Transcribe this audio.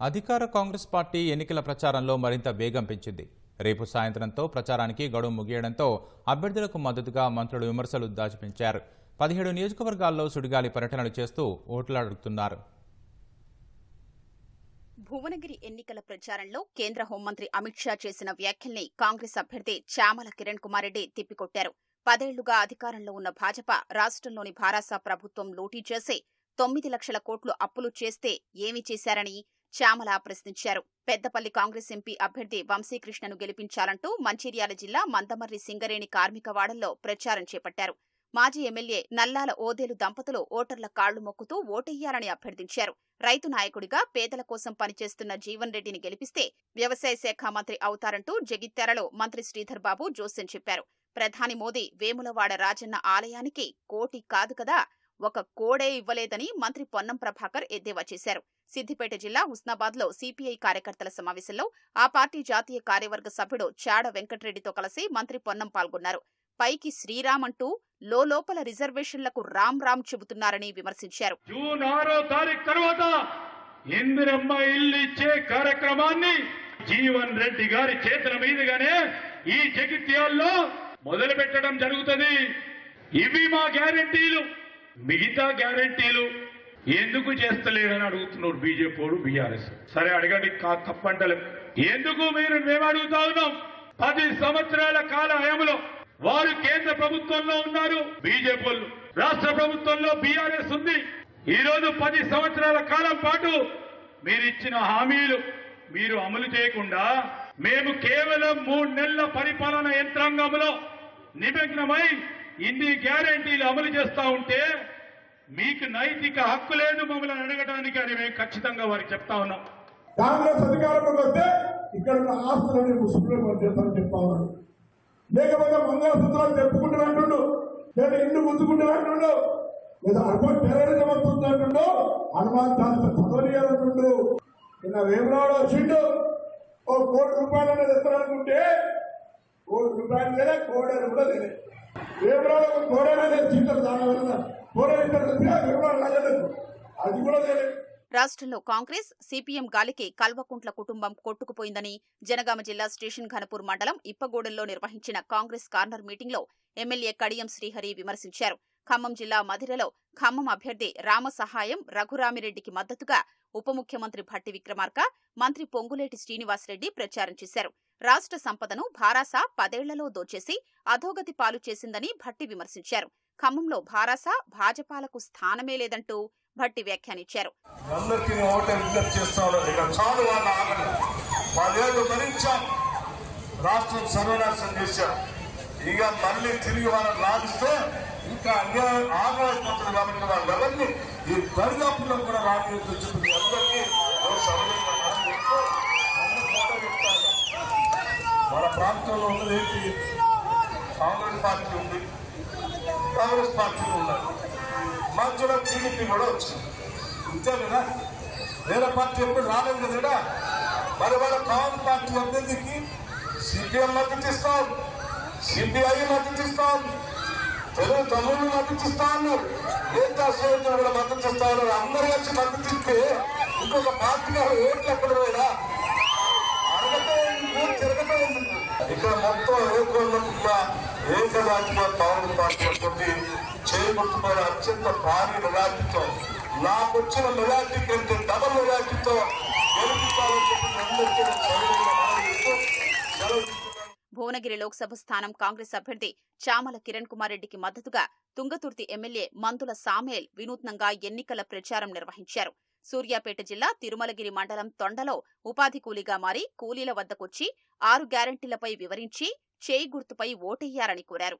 అధికార కాంగ్రెస్ పార్టీ ఎన్నికల ప్రచారంలో మరింత వేగం పెంచింది. రేపు సాయంత్రంతో ప్రచారానికి గడువు ముగియడంతో అభ్యర్థులకు మద్దతుగా మంత్రులు విమర్శలు దాచిపెంచారు. పదిహేడు నియోజకవర్గాల్లో సుడిగాలి పర్యటనలు చేస్తూ ఓట్లాడుతున్నారు. భువనగిరి ఎన్నికల ప్రచారంలో కేంద్ర హోంమంత్రి అమిత్ షా చేసిన వ్యాఖ్యల్ని కాంగ్రెస్ అభ్యర్థి చామల కిరణ్ కుమార్ రెడ్డి తిప్పికొట్టారు. పదేళ్ళుగా అధికారంలో ఉన్న భాజపా రాష్ట్రంలోని భారాస ప్రభుత్వం లూటీ చేసి తొమ్మిది లక్షల కోట్లు అప్పులు చేస్తే ఏమి చేశారని చామల ప్రశ్నించారు. పెద్దపల్లి కాంగ్రెస్ ఎంపీ అభ్యర్థి వంశీకృష్ణను గెలిపించాలంటూ మంచిర్యాల జిల్లా మందమర్రి సింగరేణి కార్మికవాడల్లో ప్రచారం చేపట్టారు. మాజీ ఎమ్మెల్యే నల్లాల ఓదేలు దంపతులు ఓటర్ల కాళ్ళు మొక్కుతూ ఓటెయ్యాలని అభ్యర్థించారు. రైతు నాయకుడిగా పేదల కోసం పనిచేస్తున్న జీవన్ రెడ్డిని గెలిపిస్తే వ్యవసాయ శాఖ మంత్రి అవుతారంటూ జగిత్యాలలో మంత్రి శ్రీధర్ బాబు జోస్యం చెప్పారు. ప్రధాని మోదీ వేములవాడ రాజన్న ఆలయానికి కోటి కాదు కదా ఒక కోడే ఇవ్వలేదని మంత్రి పొన్నం ప్రభాకర్ ఎద్దేవా చేశారు. సిద్దిపేట జిల్లా హుస్నాబాద్లో సిపిఐ కార్యకర్తల సమావేశంలో ఆ పార్టీ జాతీయ కార్యవర్గ సభ్యుడు చాడ వెంకటరెడ్డితో కలిసి మంత్రి పొన్నం పాల్గొన్నారు. పైకి శ్రీరామ్ అంటూ లోపల రిజర్వేషన్లకు రామ్ రామ్ చెబుతున్నారని విమర్శించారు. జూన్ ఆరో తారీఖు తర్వాత ఇందిరమ్మ ఇల్లు ఇచ్చే కార్యక్రమాన్ని జీవన్ రెడ్డి గారి చేతుల మీదుగానే ఈ జగిత్యాల్లో మొదలు పెట్టడం జరుగుతుంది. ఇవి మా గ్యారంటీలు. మిగతా గ్యారెంటీలు ఎందుకు చేస్తలేరని అడుగుతున్నారు బీజేపీ బీఆర్ఎస్. సరే అడగండి కా- తప్పంటలేం. ఎందుకు మీరు మేము అడుగుతా ఉన్నాం? పది సంవత్సరాల కాల హయాంలో వారు కేంద్ర ప్రభుత్వంలో ఉన్నారు బీజేపీ రాష్ట్ర ప్రభుత్వంలో బీఆర్ఎస్ ఉంది. ఈ రోజు పది సంవత్సరాల కాలం పాటు మీరు ఇచ్చిన హామీలు మీరు అమలు చేయకుండా మేము కేవలం మూడు నెలల పరిపాలన యంత్రాంగంలో నిమగ్నమై ఇన్ని గ్యారెంటీలు అమలు చేస్తా ఉంటే మీకు నైతిక హక్కు లేదు మమ్మల్ని అడగడానికి అని మేము ఖచ్చితంగా వారికి చెప్తా ఉన్నాం. కాంగ్రెస్ అధికారంలోకి వస్తే ఇక్కడ ఉన్న ఆస్తులని సుప్రీంకోర్టు మనం చేస్తామని చెప్తా ఉన్నాను. లేకపోతే మంగళసూత్రాలు చెప్పుకుంటూ అంటుండు లేదా ఇల్లు గుంజుకుంటూ అంటుండు లేదా అనుకోని టెర్రరిజం వస్తుంది అంటుండు హనుమాన్ చాలీస చదవనియాలంటుండు నిన్న వేమరాడు వచ్చిండు ఓ కోటి రూపాయలు అనేది ఎత్తాలనుకుంటే కోటి రూపాయలు లేదా కోడలు కూడా లేదు. వేమరాడు ఒక కోడైనా రాజలేదు అది కూడా రాష్ట్రంలో కాంగ్రెస్ సిపిఎం గాలికి కల్వకుంట్ల కుటుంబం కొట్టుకుపోయిందని జనగామ జిల్లా స్టేషన్ ఘనపూర్ మండలం ఇప్పగూడెంలో నిర్వహించిన కాంగ్రెస్ కార్నర్ మీటింగ్లో ఎమ్మెల్యే కడియం శ్రీహరి విమర్శించారు. ఖమ్మం జిల్లా మధిరలో ఖమ్మం అభ్యర్థి రామసహాయం రఘురామిరెడ్డికి మద్దతుగా ఉప ముఖ్యమంత్రి భట్టి విక్రమార్క మంత్రి పొంగులేటి శ్రీనివాసరెడ్డి ప్రచారం చేశారు. రాష్ట్ర సంపదను భారాస పదేళ్ళలో దోచేసి అధోగతి పాలు చేసిందని భట్టి విమర్శించారు. ఖమ్మంలో భారాస భాజపాలకు స్థానమే లేదంటూ భట్టి వ్యాఖ్యానించారు. రాష్ట్రం సర్వనాశనం ఇక మళ్ళీ తిరిగి వాళ్ళని లాగిస్తే ఇంకా అన్యాయం ఆగమైపోతుంది కాబట్టి వాళ్ళెవరిని ఈ దరిదాపుల్లో కూడా రానియొద్దు చెప్పి అందరికీ ప్రాంతంలో ఉన్నది ఏంటి? కాంగ్రెస్ పార్టీ ఉంది. కాంగ్రెస్ పార్టీ ఉన్నారు మధ్యలో టీడీపీ కూడా వచ్చింది. అంతే కదా వేరే పార్టీ ఎప్పుడు రాలేదు కదా మరి వాళ్ళ కాంగ్రెస్ పార్టీ అభ్యర్థికి సిపిఎం మద్దతు ఇస్తాం. సిపిఐ మద్దతు ఇస్తాం. తెలుగు తమ్ముళ్ళు మద్దతు ఇస్తా ఉన్నారు ఏంటి అసలు కూడా మద్దతు ఇస్తా ఉన్నారు అందరూ వచ్చి మద్దతు ఇస్తే ఇంకొక పార్టీ గారు ఓట్లు ఎక్కడ ఇక్కడ మొత్తం ఏకోన్నంత ఏకదాటిగా కాంగ్రెస్ పార్టీ తోటి చేపట్టుకున్న అత్యంత భారీ మెజార్టీతో నాకు వచ్చిన మెజార్టీ కంటే డబల్ మెజార్టీతో గెలిపించాలని చెప్పి అందరికీ భువనగిరి లోక్సభ స్థానం కాంగ్రెస్ అభ్యర్థి చామల కిరణ్ కుమార్ రెడ్డికి మద్దతుగా తుంగతుర్తి ఎమ్మెల్యే మంతుల సామేల్ వినూత్నంగా ఎన్నికల ప్రచారం నిర్వహించారు. సూర్యాపేట జిల్లా తిరుమలగిరి మండలం తొండలో ఉపాధి కూలీగా మారి కూలీల వద్దకొచ్చి ఆరు గ్యారెంటీలపై వివరించి చేయి గుర్తుపై ఓటెయ్యారని కోరారు.